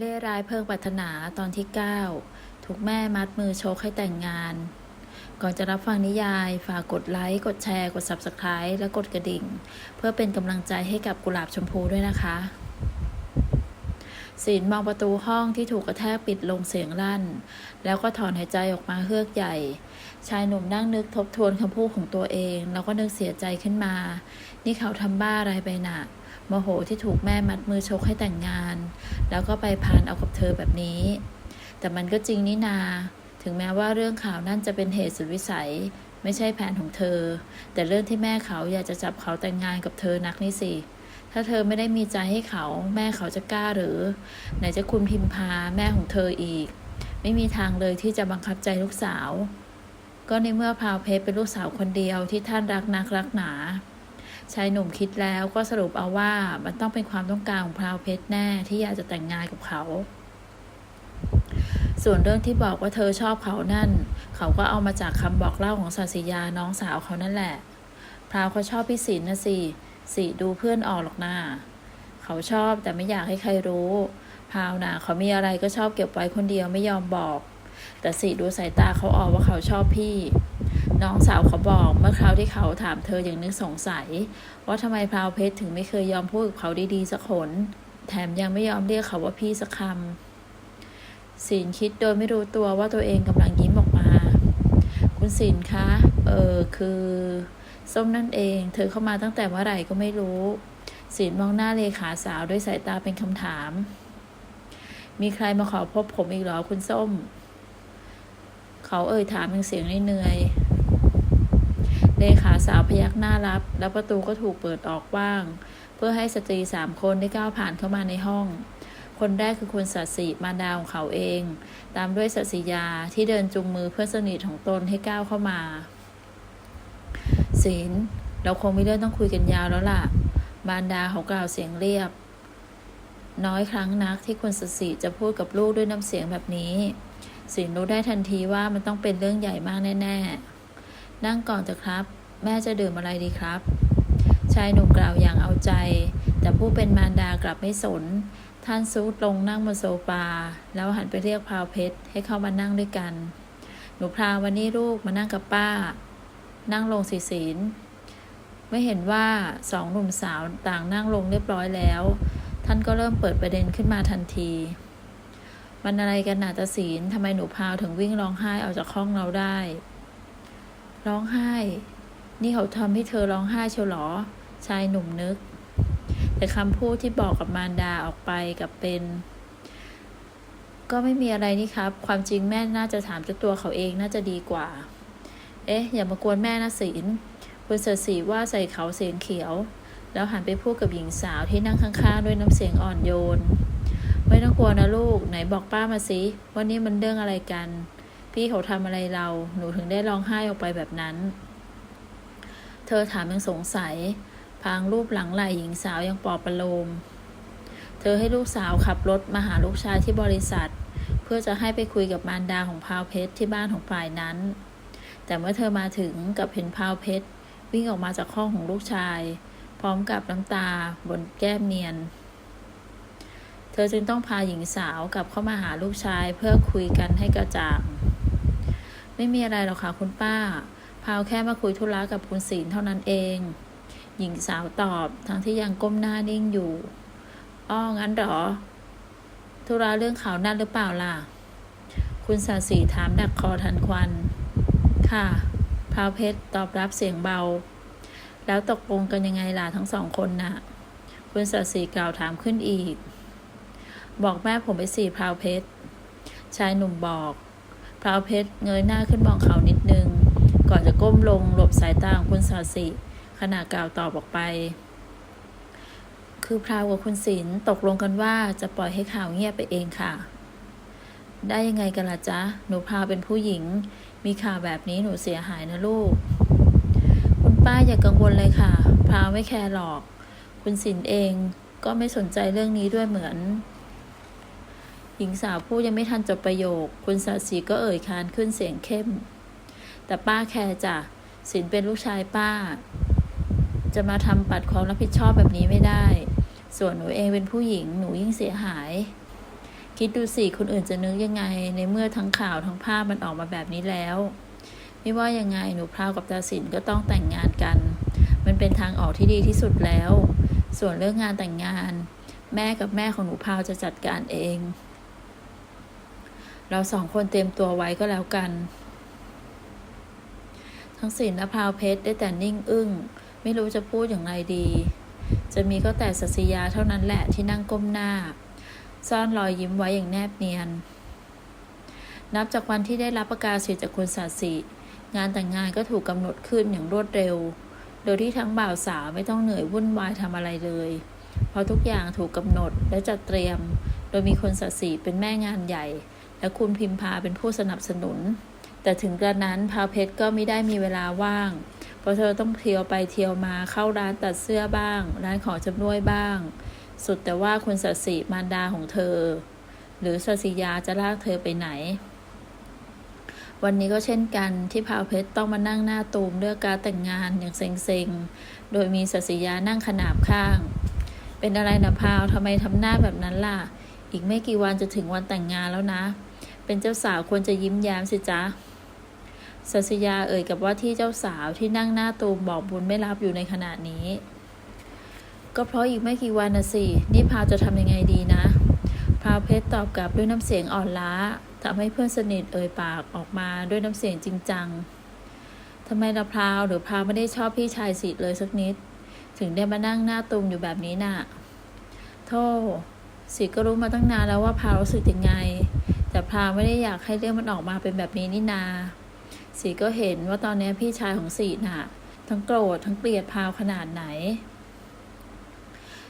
เล่ร้ายเพิ่งปรารถนาตอนที่ 9 ถูกแม่มัดมือโชกให้แต่งงาน ก่อนจะรับฟังนิยาย ฝากกดไลค์ กดแชร์ กด Subscribe และกดกระดิ่ง เพื่อเป็นกำลังใจให้กับกุหลาบชมพูด้วยนะคะศีลมองประตูห้องที่ถูกกระแทกปิดลงเสียงลั่น แล้วก็ถอนหายใจออกมาเฮือกใหญ่ ชายหนุ่มนั่งนึกทบทวนคำพูดของตัวเอง แล้วก็นึกเสียใจขึ้นมา นี่เขาทำบ้าอะไรไปน่ะ โมโหที่ถูกแม่มัดมือชกให้แต่งงาน แล้วก็ไปพานเอากับเธอแบบนี้ แต่มันก็จริงนี่นา ถึงแม้ว่าเรื่องข่าวนั่นจะเป็นเหตุสุดวิสัย ไม่ใช่แผนของเธอ แต่เรื่องที่แม่เขาอยากจะจับเขาแต่งงานกับเธอนักนี่สิ ถ้าเธอไม่ได้มีใจให้เขา แม่เขาจะกล้าหรือ ไหนจะคุณพิมพาแม่ของเธออีก ไม่มีทางเลยที่จะบังคับใจลูกสาว ก็ในเมื่อพาวเพชรเป็นลูกสาวคนเดียวที่ท่านรักนักรักหนา ชายหนุ่มคิดแล้วก็สรุปเอาว่ามันต้องเป็นความต้องการของพราวเพชรแน่ที่อยากจะแต่งงานกับเขา ส่วนเรื่องที่บอกว่าเธอชอบเขานั่น เขาก็เอามาจากคำบอกเล่าของศาสิยาน้องสาวเขานั่นแหละ พราวเขาชอบพี่ศิลนะสิสิดูเพื่อนออกหรอกนาเขาชอบแต่ไม่อยากให้ใครรู้พราวนะเขามีอะไรก็ชอบเก็บไว้คนเดียวไม่ยอมบอก แต่สิดูสายตาเขาออกว่าเขาชอบพี่ น้องสาวเขาบอกเมื่อคราวที่เขาถามเธออย่างนึกสงสัย ว่าทำไมพราวเพชรถึงไม่เคยยอมพูดกับเขาดีๆสักคนแถมยังไม่ยอมเรียกเขาว่าพี่สักคำศีลคิดโดยไม่รู้ตัวว่าตัวเองกำลังยิ้มออกมา คุณศีลคะเออคือส้มนั่นเอง เธอเข้ามาตั้งแต่เมื่อไหร่ก็ไม่รู้ศีลมองหน้าเลขาสาวด้วยสายตาเป็นคำถาม มีใครมาขอพบผมอีกหรอคุณส้ม เขาเอ่ยถามเป็นเสียงเหนื่อย เลขาสาวพยักหน้ารับ แล้วประตูก็ถูกเปิดออกว้าง เพื่อให้สตรีสามคนได้ก้าวผ่านเข้ามาในห้อง คนแรกคือคุณสัตสีมาดาของเขาเอง ตามด้วยสัตสิยาที่เดินจูงมือเพื่อนสนิทของตนให้ก้าวเข้ามาศีลเราคงไม่เรื่องต้องคุยกันยาวแล้วล่ะ มารดาเขากล่าวเสียงเรียบ น้อยครั้งนักที่คุณสัตสีจะพูดกับลูกด้วยน้ำเสียงแบบนี้ศีลรู้ได้ทันทีว่ามันต้องเป็นเรื่องใหญ่มากแน่ ๆ นั่งก่อนเถอะครับ แม่จะดื่มอะไรดีครับ ชายหนุ่มกล่าวอย่างเอาใจ แต่ผู้เป็นมารดากลับไม่สน ท่านซูดลงนั่งบนโซฟาแล้วหันไปเรียกพราวเพชรให้เข้ามานั่งด้วยกัน หนูพราววันนี้ลูกมานั่งกับป้า นั่งลงสีศีลไม่เห็นว่าสองหนุ่มสาวต่างนั่งลงเรียบร้อยแล้ว ท่านก็เริ่มเปิดประเด็นขึ้นมาทันที มันอะไรกันหนาตาศีลทำไมหนูพราวถึงวิ่งร้องไห้ออกจากห้องเราได้ ร้องไห้ นี่เขาทำให้เธอร้องไห้เชียวหรอ ชายหนุ่มนึก แต่คำพูดที่บอกกับมารดาออกไปกับเป็น ก็ไม่มีอะไรนี่ครับ ความจริงแม่น่าจะถามเจ้าตัวเขาเองน่าจะดีกว่า เอ๊ะ อย่ามากวนแม่นะศีลคุณเสดสีว่าใส่เขาเสียงเขียว แล้วหันไปพูดกับหญิงสาวที่นั่งข้างๆด้วยน้ำเสียงอ่อนโยน ไม่ต้องกลัวนะลูก ไหนบอกป้ามาสิว่านี่มันเรื่องอะไรกัน พี่เขาทำอะไรเรา หนูถึงได้ร้องไห้ออกไปแบบนั้น เธอถามยังสงสัย พางรูปหลังไหล่หญิงสาวยังปลอบประโลม เธอให้ลูกสาวขับรถมาหาลูกชายที่บริษัท เพื่อจะให้ไปคุยกับมารดาของพาวเพชรที่บ้านของฝ่ายนั้น แต่เมื่อเธอมาถึงกับเห็นพาวเพชรวิ่งออกมาจากห้องของลูกชาย พร้อมกับน้ำตาบนแก้มเนียนเธอจึงต้องพาหญิงสาวกลับเข้ามาหาลูกชายเพื่อคุยกันให้กระจ่าง ไม่มีอะไรหรอกค่ะคุณป้า พาวแค่มาคุยธุระกับคุณศีลเท่านั้นเอง หญิงสาวตอบทั้งที่ยังก้มหน้านิ่งอยู่ อ้องั้นเหรอ ธุระเรื่องข่าวนั่นหรือเปล่าล่ะ คุณสาสีถามดักคอทันควัน ค่ะพราวเพชรตอบรับเสียงเบา แล้วตกลงกันยังไงล่ะทั้งสองคนน่ะ คุณสาสีกล่าวถามขึ้นอีก บอกแม่ผมไปสี่พราวเพชรชายหนุ่มบอก ราวเพชรเงยหน้าขึ้นมองเขานิดนึง ก่อนจะก้มลงหลบสายตาของคุณสาสีขณะกล่าวตอบออกไป คือพราวกับคุณศิลป์ตกลงกันว่าจะปล่อยให้ข่าวเงียบไปเองค่ะ ได้ยังไงกันล่ะจ๊ะ หนูพราวเป็นผู้หญิง มีข่าวแบบนี้หนูเสียหายนะลูก คุณป้าอย่ากกังวลเลยค่ะ พราวไม่แคร์หรอก คุณศิลป์เองก็ไม่สนใจเรื่องนี้ด้วยเหมือน หญิงสาวพูดยังไม่ทันจบประโยค คุณสาสีก็เอ่ยคานขึ้นเสียงเข้ม แต่ป้าแคร์จ้ะศิลป์เป็นลูกชายป้า จะมาทำปัดความรับผิดชอบแบบนี้ไม่ได้ ส่วนหนูเองเป็นผู้หญิงหนูยิ่งเสียหาย คิดดูสิคนอื่นจะนึกยังไง ในเมื่อทั้งข่าวทั้งภาพมันออกมาแบบนี้แล้ว ไม่ว่ายังไงหนูพราวกับตาสินก็ต้องแต่งงานกัน มันเป็นทางออกที่ดีที่สุดแล้ว ส่วนเรื่องงานแต่งงาน แม่กับแม่ของหนูพราวจะจัดการเอง เราสองคนเตรียมตัวไว้ก็แล้วกัน ทั้งสินและพาวเพชรได้แต่นิ่งอึ้ง ไม่รู้จะพูดอย่างไรดี จะมีก็แต่สัสยาเท่านั้นแหละที่นั่งก้มหน้า ซ่อนรอยยิ้มไว้อย่างแนบเนียน นับจากวันที่ได้รับประกาศสิทธิ์จากคุณสาสิงานแต่งงานก็ถูกกำหนดขึ้นอย่างรวดเร็ว โดยที่ทั้งบ่าวสาวไม่ต้องเหนื่อยวุ่นวายทำอะไรเลย เพราะทุกอย่างถูกกำหนดและจัดเตรียม โดยมีคนสาสิเป็นแม่งานใหญ่ และคุณพิมพาเป็นผู้สนับสนุน แต่ถึงกระนั้นพาวเพชรก็ไม่ได้มีเวลาว่าง เพราะเธอต้องเที่ยวไปเที่ยวมาเข้าร้านตัดเสื้อบ้าง ร้านของจำนวยบ้าง สุดแต่ว่าคุณสัสิมารดาของเธอ หรือสัสิยาจะลากเธอไปไหน วันนี้ก็เช่นกันที่พาวเพชรต้องมานั่งหน้าตูมเลือกการแต่งงานอย่างเซ็งๆ โดยมีสัสิยานั่งขนาบข้าง เป็นอะไรนะพาวทำไมทำหน้าแบบนั้นล่ะ อีกไม่กี่วันจะถึงวันแต่งงานแล้วนะ เป็นเจ้าสาวควรจะยิ้มแย้มสิจ๊ะสัสยาเอ่ยกับว่าที่เจ้าสาวที่นั่งหน้าตูมบอกบุญไม่รับอยู่ในขณะนี้ ก็เพราะอีกไม่กี่วันนะสิ นี่พาวจะทำยังไงดีนะ พาวเพชรตอบกลับด้วยน้ำเสียงอ่อนล้าทำให้เพื่อนสนิทเอ่ยปากออกมาด้วยน้ำเสียงจริงจังทำไมละพราวหรือพราวไม่ได้ชอบพี่ชายสิเลยสักนิด ถึงได้มานั่งหน้าตูมอยู่แบบนี้น่ะโธ่สิก็รู้มาตั้งนานแล้วว่าพราวรู้สึกยังไง แต่พราวไม่ได้อยากให้เรื่องมันออกมาเป็นแบบนี้นี่นา สีก็เห็นว่าตอนนี้พี่ชายของสีน่ะ ทั้งโกรธทั้งเกลียดพราวขนาดไหน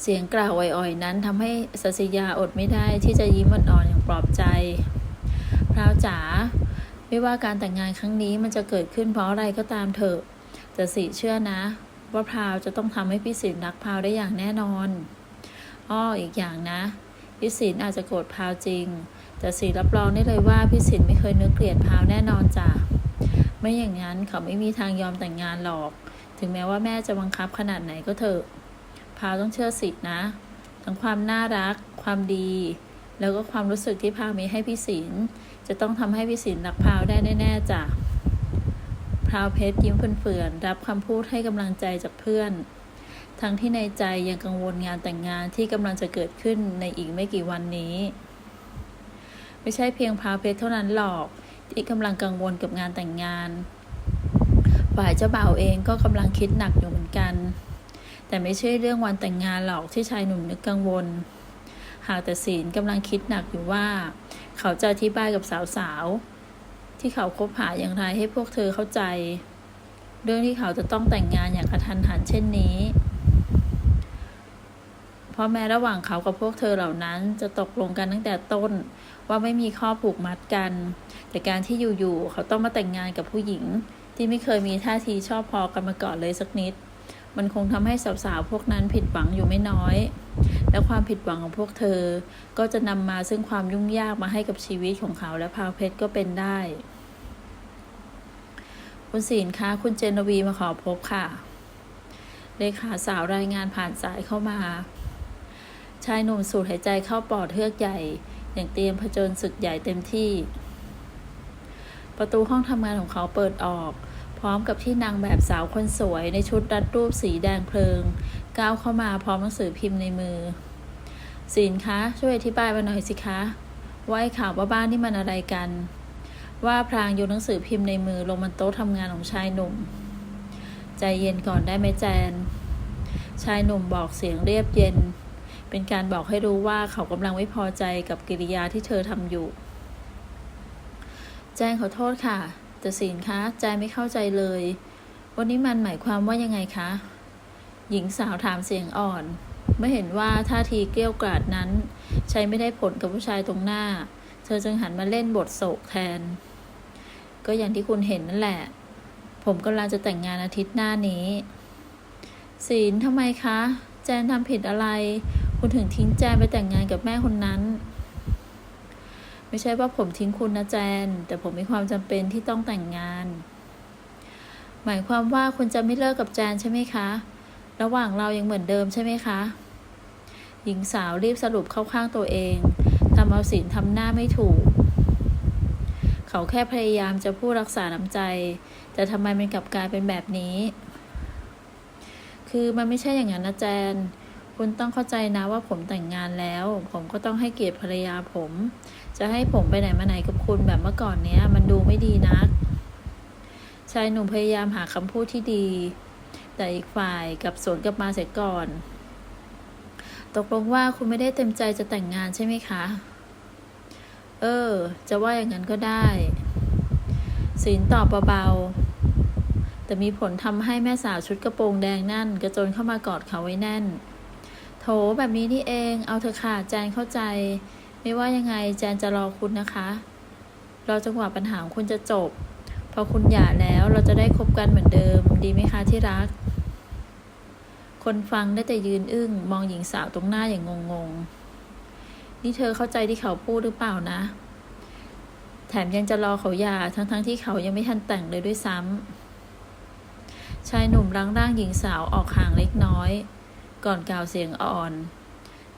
เสียงกล่าวอ่อยๆนั้นทำให้สัสยาอดไม่ได้ที่จะยิ้มอ่อนๆอย่างปลอบใจ พราวจ๋าไม่ว่าการแต่งงานครั้งนี้มันจะเกิดขึ้นเพราะอะไรก็ตามเถอะ แต่สีเชื่อนะ ว่าพราวจะต้องทำให้พี่สินรักพราวได้อย่างแน่นอน อ้ออีกอย่างนะพี่สินอาจจะโกรธพราวจริง แต่สีรับรองได้เลยว่าพี่สินไม่เคยนึกเกลียดพาวแน่นอนจ้ะไม่อย่างนั้นเขาไม่มีทางยอมแต่งงานหรอก ถึงแม้ว่าแม่จะบังคับขนาดไหนก็เถอะ พาวต้องเชื่อสิทธนะ ทั้งความน่ารัก ความดี แล้วก็ความรู้สึกที่พาวมีให้พี่ศิลจะต้องทำให้พี่ศิลรักพาวได้แน่ๆจ้ะพราวเพชรยิ้มเฟื่อนๆรับคำพูดให้กำลังใจจากเพื่อน ทั้งที่ในใจยังกังวลงานแต่งงานที่กำลังจะเกิดขึ้นในอีกไม่กี่วันนี้ ไม่ใช่เพียงพราวเพชรเท่านั้นหรอก ที่กำลังกังวลกับงานแต่งงาน ฝ่ายเจ้าบ่าวเองก็กำลังคิดหนักอยู่เหมือนกัน แต่ไม่ใช่เรื่องวันแต่งงานหรอกที่ชายหนุ่มนึกกังวล หากแต่ศีลกำลังคิดหนักอยู่ว่า เขาจะอธิบายกับสาวๆ ที่เขาคบหาอย่างไรให้พวกเธอเข้าใจ เรื่องที่เขาจะต้องแต่งงานอย่างกระทันหันเช่นนี้เพราะแม้ระหว่างเขากับพวกเธอเหล่านั้นจะตกลงกันตั้งแต่ต้น ว่าไม่มีข้อผูกมัดกัน แต่การที่อยู่ๆเขาต้องมาแต่งงานกับผู้หญิง ที่ไม่เคยมีท่าทีชอบพอกันมาก่อนเลยสักนิด มันคงทำให้สาวๆพวกนั้นผิดหวังอยู่ไม่น้อย และความผิดหวังของพวกเธอ ก็จะนำมาซึ่งความยุ่งยากมาให้กับชีวิตของเขาและพาวเพชรก็เป็นได้ คุณศีลคะคุณเจนวีมาขอพบค่ะเลขาสาวรายงานผ่านสายเข้ามา ชายหนุ่มสูดหายใจเข้าปอดเฮือกใหญ่ อย่างเตรียมผจญศึกใหญ่เต็มที่ ประตูห้องทำงานของเขาเปิดออก พร้อมกับที่นางแบบสาวคนสวยในชุดรัดรูปสีแดงเพลิง ก้าวเข้ามาพร้อมหนังสือพิมพ์ในมือศินคะช่วยอธิบายมาหน่อยสิคะว่าไอ้ข่าวว่าบ้านนี่มันอะไรกัน ว่าพรางโยนหนังสือพิมพ์ในมือลงบนโต๊ะทำงานของชายหนุ่ม ใจเย็นก่อนได้ไหมแจน ชายหนุ่มบอกเสียงเรียบเย็น เป็นการบอกให้รู้ว่าเขากำลังไม่พอใจกับกิริยาที่เธอทำอยู่ แจ้งขอโทษค่ะ แต่สินคะแจนไม่เข้าใจเลย วันนี้มันหมายความว่ายังไงคะ หญิงสาวถามเสียงอ่อนไม่เห็นว่าท่าทีเกลี้ยวกราดนั้น ใช้ไม่ได้ผลกับผู้ชายตรงหน้า เธอจึงหันมาเล่นบทโศกแทน ก็อย่างที่คุณเห็นนั่นแหละ ผมกำลังจะแต่งงานอาทิตย์หน้านี้ศีลทำไมคะ แจนทำผิดอะไร คุณถึงทิ้งแจนไปแต่งงานกับแม่คนนั้น ไม่ใช่ว่าผมทิ้งคุณนะแจน แต่ผมมีความจำเป็นที่ต้องแต่งงาน หมายความว่าคุณจะไม่เลิกกับแจนใช่ไหมคะ ระหว่างเรายังเหมือนเดิมใช่ไหมคะ หญิงสาวรีบสรุปเข้าข้างตัวเองทำเอาสินทำหน้าไม่ถูก เขาแค่พยายามจะพูดรักษาน้ำใจ แต่ทำไมมันกลับกลายเป็นแบบนี้ คือมันไม่ใช่อย่างนั้นนะแจน คุณต้องเข้าใจนะว่าผมแต่งงานแล้ว ผมก็ต้องให้เกียรติภรรยาผม จะให้ผมไปไหนมาไหนกับคุณแบบเมื่อก่อนเนี้ย มันดูไม่ดีนัก ชายหนุ่มพยายามหาคำพูดที่ดี แต่อีกฝ่ายกับสวนกลับมาเสียก่อน ตกลงว่าคุณไม่ได้เต็มใจจะแต่งงานใช่ไหมคะ เออ จะว่าอย่างนั้นก็ได้ศิลตอบเบาๆ แต่มีผลทำให้แม่สาวชุดกระโปรงแดงนั่น กระโจนเข้ามากอดเขาไว้แน่น โถแบบนี้นี่เอง เอาเถอะค่ะแจนเข้าใจ ไม่ว่ายังไงแจนจะรอคุณนะคะรอจังหวะปัญหาของคุณจะจบ พอคุณหย่าแล้วเราจะได้คบกันเหมือนเดิม ดีไหมคะที่รัก คนฟังได้แต่ยืนอึ้ง มองหญิงสาวตรงหน้าอย่างงงๆ นี่เธอเข้าใจที่เขาพูดหรือเปล่านะ แถมยังจะรอเขาหย่าทั้งๆที่เขายังไม่ทันแต่งเลยด้วยซ้ำชายหนุ่มร่างร่างหญิงสาวออกห่างเล็กน้อย ก่อนกล่าวเสียงอ่อน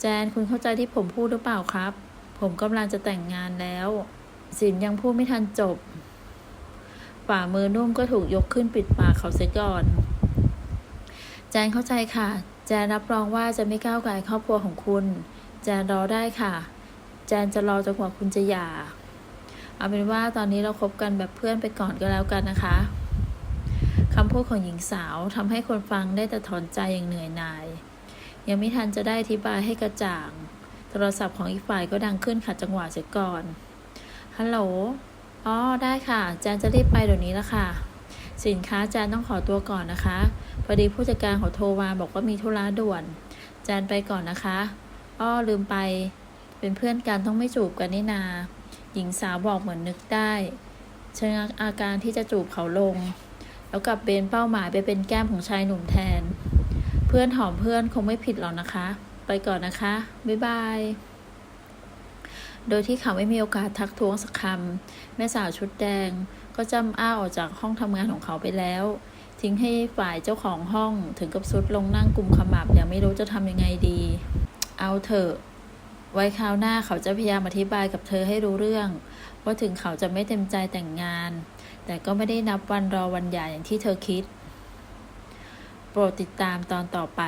แจนคุณเข้าใจที่ผมพูดหรือเปล่าครับ ผมกำลังจะแต่งงานแล้วสินยังพูดไม่ทันจบ ฝ่ามือนุ่มก็ถูกยกขึ้นปิดปากเขาเสียก่อน แจนเข้าใจค่ะ แจนรับรองว่าจะไม่ก้าวไก่ครอบครัวของคุณ แจนรอได้ค่ะ แจนจะรอจนกว่าคุณจะหย่า เอาเป็นว่าตอนนี้เราคบกันแบบเพื่อนไปก่อนก็แล้วกันนะคะำพูดของหญิงสาวทำให้คนฟังได้แต่ถอนใจอย่างเหนื่อยหน่าย ยังไม่ทันจะได้อธิบายให้กระจ่าง โทรศัพท์ของอีกฝ่ายก็ดังขึ้นขัดจังหวะเสียก่อนฮัลโหลอ๋อได้ค่ะแจนจะรีบไปเดี๋ยวนี้ละค่ะ สินค้าแจนต้องขอตัวก่อนนะคะพอดีผู้จัดการเขาโทรมาบอกว่ามีธุระด่วนแจนไปก่อนนะคะอ้อลืมไป เป็นเพื่อนกันต้องไม่จูบกันนี่นา หญิงสาวบอกเหมือนนึกได้ชะงักอาการที่จะจูบเขาลง แล้วกลับเบนเป้าหมายไปเป็นแก้มของชายหนุ่มแทน เพื่อนหอมเพื่อนคงไม่ผิดหรอกนะคะ ไปก่อนนะคะ บ๊ายบาย โดยที่เขาไม่มีโอกาสทักท้วงสักคำแม่สาวชุดแดงก็จำอ้าออกจากห้องทำงานของเขาไปแล้ว ทิ้งให้ฝ่ายเจ้าของห้องถึงกับสุดลงนั่งกุมขมับอย่างไม่รู้จะทำยังไงดี เอาเถอะ ไว้คราวหน้าเขาจะพยายามอธิบายกับเธอให้รู้เรื่องว่าถึงเขาจะไม่เต็มใจแต่งงาน แต่ก็ไม่ได้นับวันรอวันหย่าอย่างที่เธอคิด โปรดติดตามตอนต่อไป